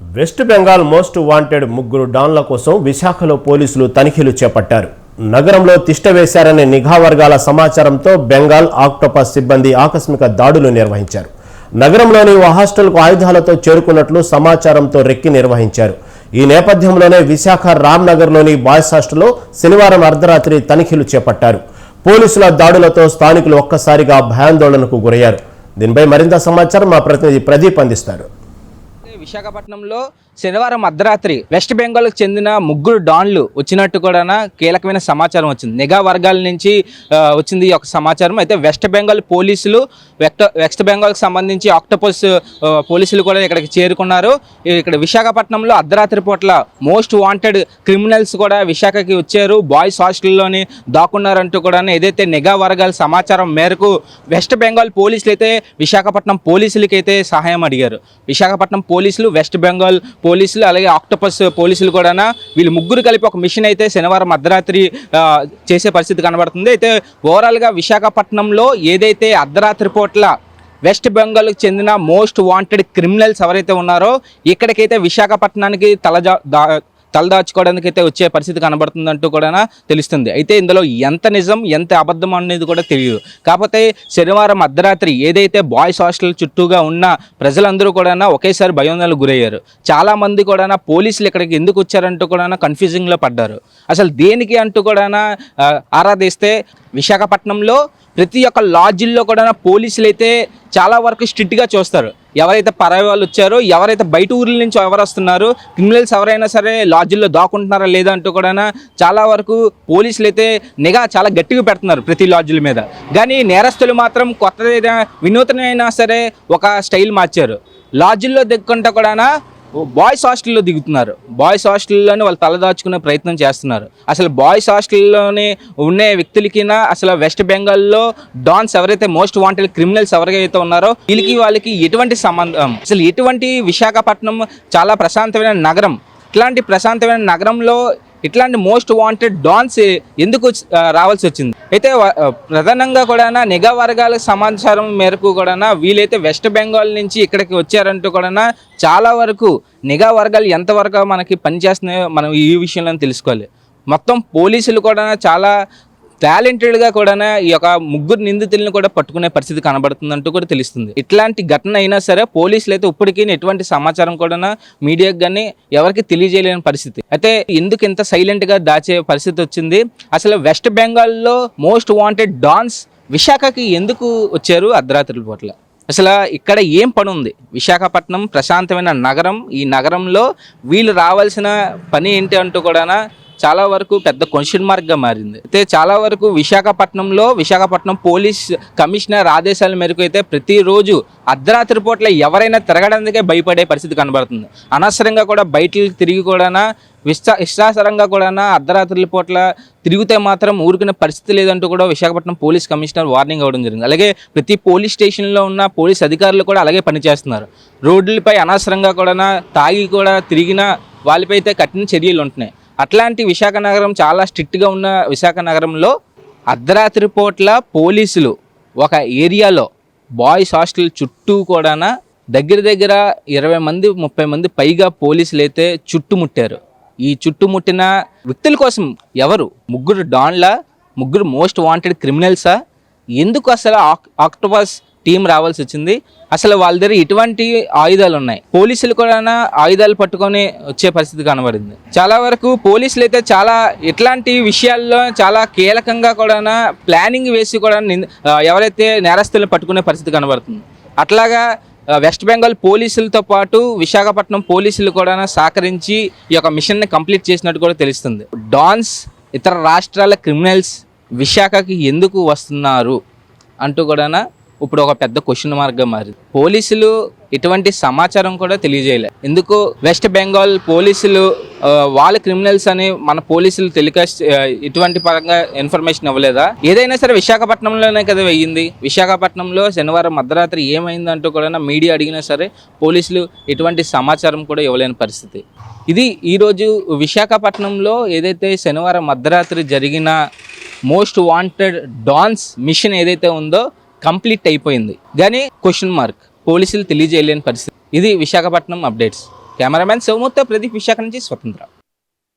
West Bengal most wanted ముగ్గురు డాన్ల కోసం విశాఖలో పోలీసులు తనిఖీలు చేపట్టారు. నగరంలో తిష్ట వేశారనే నిఘా వర్గాల సమాచారంతో బెంగాల్ ఆక్టోపస్ సిబ్బంది ఆకస్మిక దాడులు నిర్వహించారు. నగరంలోని ఓ హాస్టల్కు ఆయుధాలతో చేరుకున్నట్లు సమాచారంతో రెక్కి నిర్వహించారు. ఈ నేపథ్యంలోనే విశాఖ రామ్నగర్లోని బాయ్స్ హాస్టల్లో శనివారం అర్ధరాత్రి తనిఖీలు చేపట్టారు. పోలీసుల దాడులతో స్థానికులు ఒక్కసారిగా భయాందోళనకు గురయ్యారు. దీనిపై మరింత సమాచారం మా ప్రతినిధి ప్రదీప్ అందిస్తారు. విశాఖపట్నంలో శనివారం అర్ధరాత్రి వెస్ట్ బెంగాల్కు చెందిన ముగ్గురు డాన్లు వచ్చినట్టు కూడా కీలకమైన సమాచారం వచ్చింది. నిఘా వర్గాల నుంచి వచ్చింది ఈ యొక్క సమాచారం. అయితే వెస్ట్ బెంగాల్ పోలీసులు వెస్ట్ బెంగాల్కి సంబంధించి ఆక్టోపస్ పోలీసులు కూడా ఇక్కడికి చేరుకున్నారు. ఇక్కడ విశాఖపట్నంలో అర్ధరాత్రి పూట్ల మోస్ట్ వాంటెడ్ క్రిమినల్స్ కూడా విశాఖకి వచ్చారు. బాయ్స్ హాస్టల్లోని దాక్కున్నారంటూ కూడా ఏదైతే నిఘా వర్గాల సమాచారం మేరకు వెస్ట్ బెంగాల్ పోలీసులు అయితే విశాఖపట్నం పోలీసులకి అయితే సహాయం అడిగారు. విశాఖపట్నం పోలీసులు వెస్ట్ బెంగాల్ పోలీసులు అలాగే ఆక్టోపస్ పోలీసులు కూడా వీళ్ళు ముగ్గురు కలిపి ఒక మిషన్ అయితే శనివారం అర్ధరాత్రి చేసే పరిస్థితి కనబడుతుంది. అయితే ఓవరాల్గా విశాఖపట్నంలో ఏదైతే అర్ధరాత్రి పూట్ల వెస్ట్ బెంగాల్కి చెందిన మోస్ట్ వాంటెడ్ క్రిమినల్స్ ఎవరైతే ఉన్నారో ఇక్కడికైతే విశాఖపట్నానికి తలజా తలదాచుకోవడానికి అయితే వచ్చే పరిస్థితి కనబడుతుందంటూ కూడా తెలుస్తుంది. అయితే ఇందులో ఎంత నిజం ఎంత అబద్ధం అనేది కూడా తెలియదు. కాకపోతే శనివారం అర్ధరాత్రి ఏదైతే బాయ్స్ హాస్టల్ చుట్టూగా ఉన్న ప్రజలందరూ కూడా ఒకేసారి భయోందనలు గురయ్యారు. చాలా మంది కూడా పోలీసులు ఇక్కడికి ఎందుకు వచ్చారంటూ కూడా కన్ఫ్యూజింగ్లో పడ్డారు. అసలు దేనికి అంటూ కూడా ఆరాధిస్తే విశాఖపట్నంలో ప్రతి ఒక్క లాడ్జిల్లో కూడా పోలీసులు అయితే చాలా వరకు స్ట్రిక్ట్గా చూస్తారు. ఎవరైతే పరాయి వాళ్ళు వచ్చారో ఎవరైతే బయట ఊర్ల నుంచి ఎవరు వస్తున్నారు క్రిమినల్స్ ఎవరైనా సరే లాడ్జిల్లో దాక్కుంటున్నారా లేదా అంటూ కూడా చాలా వరకు పోలీసులు అయితే నిఘా చాలా గట్టిగా పెడుతున్నారు ప్రతి లాడ్జిల మీద. కానీ నేరస్తులు మాత్రం కొత్తదైనా వినూతనైనా సరే ఒక స్టైల్ మార్చారు. లాడ్జిల్లో దిక్కుంటా కూడా బాయ్స్ హాస్టల్లో దిగుతున్నారు. బాయ్స్ హాస్టల్లోనే వాళ్ళు తలదాచుకునే ప్రయత్నం చేస్తున్నారు. అసలు బాయ్స్ హాస్టల్లోనే ఉండే వ్యక్తులకినా అసలు వెస్ట్ బెంగాల్లో డాన్స్ ఎవరైతే మోస్ట్ వాంటెడ్ క్రిమినల్స్ ఎవరైతే ఉన్నారో వీళ్ళకి వాళ్ళకి ఎటువంటి సంబంధం? అసలు ఎటువంటి విశాఖపట్నం చాలా ప్రశాంతమైన నగరం. ఇట్లాంటి ప్రశాంతమైన నగరంలో ఇట్లాంటి మోస్ట్ వాంటెడ్ డాన్స్ ఎందుకు వచ్చి- రావాల్సి వచ్చింది? అయితే ప్రధానంగా కూడా నిఘా వర్గాల సమాచారం మేరకు కూడా వీలైతే వెస్ట్ బెంగాల్ నుంచి ఇక్కడికి వచ్చారంటూ కూడా చాలా వరకు నిఘా వర్గాలు ఎంతవరకు మనకి పనిచేస్తున్నాయో మనం ఈ విషయంలో తెలుసుకోవాలి. మొత్తం పోలీసులు కూడా చాలా టాలెంటెడ్గా కూడా ఈ యొక్క ముగ్గురు నిందితులను కూడా పట్టుకునే పరిస్థితి కనబడుతుందంటూ కూడా తెలుస్తుంది. ఇట్లాంటి ఘటన అయినా సరే పోలీసులు అయితే ఇప్పటికీ ఎటువంటి సమాచారం కూడా మీడియాకు కానీ ఎవరికి తెలియజేయలేని పరిస్థితి. అయితే ఎందుకు ఇంత సైలెంట్గా దాచే పరిస్థితి వచ్చింది? అసలు వెస్ట్ బెంగాల్లో మోస్ట్ వాంటెడ్ డాన్స్ విశాఖకి ఎందుకు వచ్చారు అర్ధరాత్రుల పూట్ల? అసలు ఇక్కడ ఏం పని ఉంది విశాఖపట్నం ప్రశాంతమైన నగరం ఈ నగరంలో వీళ్ళు రావాల్సిన పని ఏంటి అంటూ కూడా చాలా వరకు పెద్ద క్వశ్చన్ మార్క్గా మారింది. అయితే చాలా వరకు విశాఖపట్నంలో విశాఖపట్నం పోలీస్ కమిషనర్ ఆదేశాల మేరకు అయితే ప్రతిరోజు అర్ధరాత్రి పూట్ల ఎవరైనా తిరగడానికే భయపడే పరిస్థితి కనబడుతుంది. అనవసరంగా కూడా బయటికి తిరిగి కూడా విశ్వా ఇష్టాసరంగా కూడా అర్ధరాత్రుల పూట్ల తిరిగితే మాత్రం ఊరికిన పరిస్థితి లేదంటూ కూడా విశాఖపట్నం పోలీస్ కమిషనర్ వార్నింగ్ అవ్వడం జరిగింది. అలాగే ప్రతి పోలీస్ స్టేషన్లో ఉన్న పోలీస్ అధికారులు కూడా అలాగే పనిచేస్తున్నారు. రోడ్లపై అనవసరంగా కూడా తాగి కూడా తిరిగిన వాళ్ళపై అయితే కఠిన చర్యలు ఉంటున్నాయి. అట్లాంటి విశాఖ నగరం చాలా స్ట్రిక్ట్గా ఉన్న విశాఖ నగరంలో అర్ధరాత్రి పూట్ల పోలీసులు ఒక ఏరియాలో బాయ్స్ హాస్టల్ చుట్టూ కూడా దగ్గర దగ్గర ఇరవై మంది ముప్పై మంది పైగా పోలీసులు అయితే చుట్టుముట్టారు. ఈ చుట్టుముట్టిన వ్యక్తుల కోసం ఎవరు? ముగ్గురు డాన్లా? ముగ్గురు మోస్ట్ వాంటెడ్ క్రిమినల్సా? ఎందుకు అసలు ఆక్- ఆక్టోపస్ టీం రావాల్సి వచ్చింది. అసలు వాళ్ళ దగ్గర ఎటువంటి ఆయుధాలు ఉన్నాయి. పోలీసులు కూడా ఆయుధాలు పట్టుకొని వచ్చే పరిస్థితి కనబడింది. చాలా వరకు పోలీసులు అయితే చాలా ఇట్లాంటి విషయాల్లో చాలా కీలకంగా కూడా ప్లానింగ్ వేసి కూడా ఎవరైతే నేరస్తులను పట్టుకునే పరిస్థితి కనబడుతుంది. అట్లాగా వెస్ట్ బెంగాల్ పోలీసులతో పాటు విశాఖపట్నం పోలీసులు కూడా సహకరించి ఈ యొక్క మిషన్ని కంప్లీట్ చేసినట్టు కూడా తెలుస్తుంది. డాన్స్ ఇతర రాష్ట్రాల క్రిమినల్స్ విశాఖకి ఎందుకు వస్తున్నారు అంటూ కూడా ఇప్పుడు ఒక పెద్ద క్వశ్చన్ మార్క్గా మారింది. పోలీసులు ఎటువంటి సమాచారం కూడా తెలియజేయలే. ఎందుకు? వెస్ట్ బెంగాల్ పోలీసులు వాళ్ళ క్రిమినల్స్ అని మన పోలీసులు టెలికాస్ట్ ఇటువంటి పరంగా ఇన్ఫర్మేషన్ ఇవ్వలేదా? ఏదైనా సరే విశాఖపట్నంలోనే కదా వెయ్యింది. విశాఖపట్నంలో శనివారం మధ్యరాత్రి ఏమైందంటూ కూడా మీడియా అడిగినా సరే పోలీసులు ఎటువంటి సమాచారం కూడా ఇవ్వలేని పరిస్థితి. ఇది ఈరోజు విశాఖపట్నంలో ఏదైతే శనివారం మధ్యరాత్రి జరిగిన మోస్ట్ వాంటెడ్ డాన్స్ మిషన్ ఏదైతే ఉందో కంప్లీట్ అయిపోయింది. కానీ క్వశ్చన్ మార్క్. పోలీసులు తెలియజేయలేని పరిస్థితి. ఇది విశాఖపట్నం అప్డేట్స్. కెమెరామ్యాన్ శివమూర్తి ప్రదీప్ విశాఖ నుంచి స్వతంత్ర.